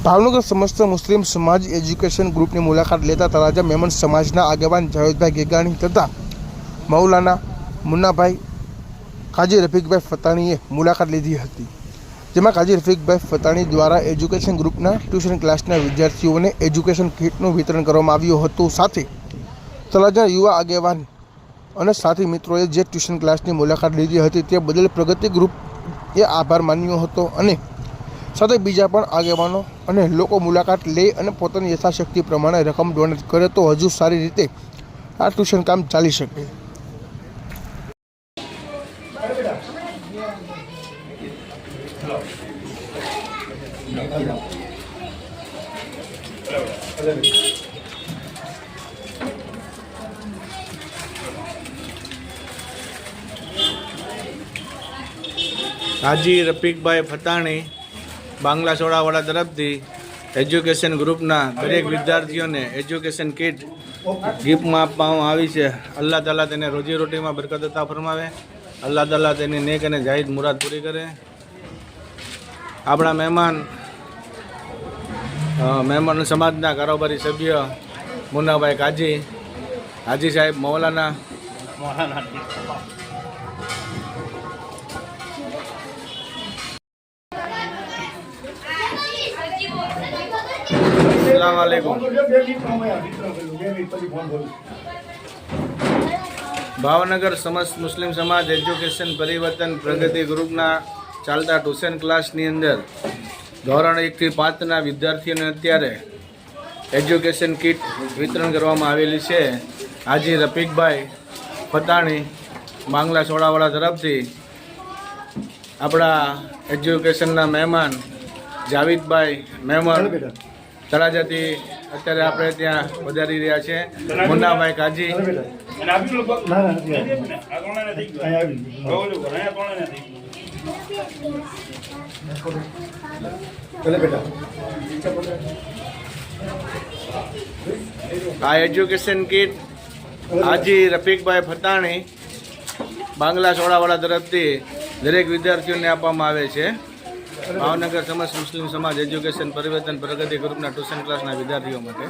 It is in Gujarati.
ભાવનગર સમસ્ત મુસ્લિમ સમાજ એજ્યુકેશન ગ્રુપની મુલાકાત લેતા તળાજા મેમન સમાજના આગેવાન જાવેદભાઈ ગેગાણી તથા મૌલાના મુન્નાભાઈ કાજી રફીકભાઈ ફતાણીએ મુલાકાત લીધી હતી, જેમાં કાજી રફીકભાઈ ફતાણી દ્વારા એજ્યુકેશન ગ્રુપના ટ્યુશન ક્લાસના વિદ્યાર્થીઓને એજ્યુકેશન કીટનું વિતરણ કરવામાં આવ્યું હતું. સાથે તળાજા યુવા આગેવાન અને સાથી મિત્રોએ જે ટ્યુશન ક્લાસની મુલાકાત લીધી હતી તે બદલ પ્રગતિ ગ્રુપ એ આભાર માન્યો હતો અને સાથે બીજા પણ આગેવાનો અને લોકો મુલાકાત લે અને પોતાની યથાશક્તિ પ્રમાણે રકમ ડોનેટ કરે તો હજુ સારી રીતે આ ટ્યુશન કામ ચાલી શકે. હાજી રફીકભાઈ ફતાણી બાંગ્લા સોડાવાળા તરફથી એજ્યુકેશન ગ્રુપના દરેક વિદ્યાર્થીઓને એજ્યુકેશન કિટ ગિફ્ટમાં આપવામાં આવી છે. અલ્લાહ તાલા તેને રોજીરોટીમાં બરકતતા ફરમાવે. અલ્લાહ તાલા તેની નેક અને જાહિદ મુરાદ પૂરી કરે. આપણા મહેમાન મહેમાન સમાજના કારોબારી સભ્ય મુન્નાભાઈ કાજી, હાજી સાહેબ, મૌલાના. અસલામ આલેકુમ ભાવનગર સમસ્ત મુસ્લિમ સમાજ એજ્યુકેશન પરિવર્તન પ્રગતિ ગ્રુપના ચાલતા ટ્યુશન ક્લાસની અંદર ધોરણ એકથી પાંચના વિદ્યાર્થીઓને અત્યારે એજ્યુકેશન કિટ વિતરણ કરવામાં આવેલી છે. આજે રફીકભાઈ ફતાણી બાંગ્લા સોડાવાળા તરફથી આપણા એજ્યુકેશનના મહેમાન જાવીદભાઈ મહેમાન તળાજાથી અત્યારે આપણે ત્યાં વધારી રહ્યા છે. મુન્નાભાઈ કાજી. આ એજ્યુકેશન કીટ હાજી રફીકભાઈ ફતાણી બાંગ્લા સોડાવાળા તરફથી દરેક વિદ્યાર્થીઓને આપવામાં આવે છે. ભાવનગર સમાજ મુસ્લિમ સમાજ એજ્યુકેશન પરિવર્તન પ્રગતિ ગ્રુપના ટ્યુશન ક્લાસના વિદ્યાર્થીઓ માટે.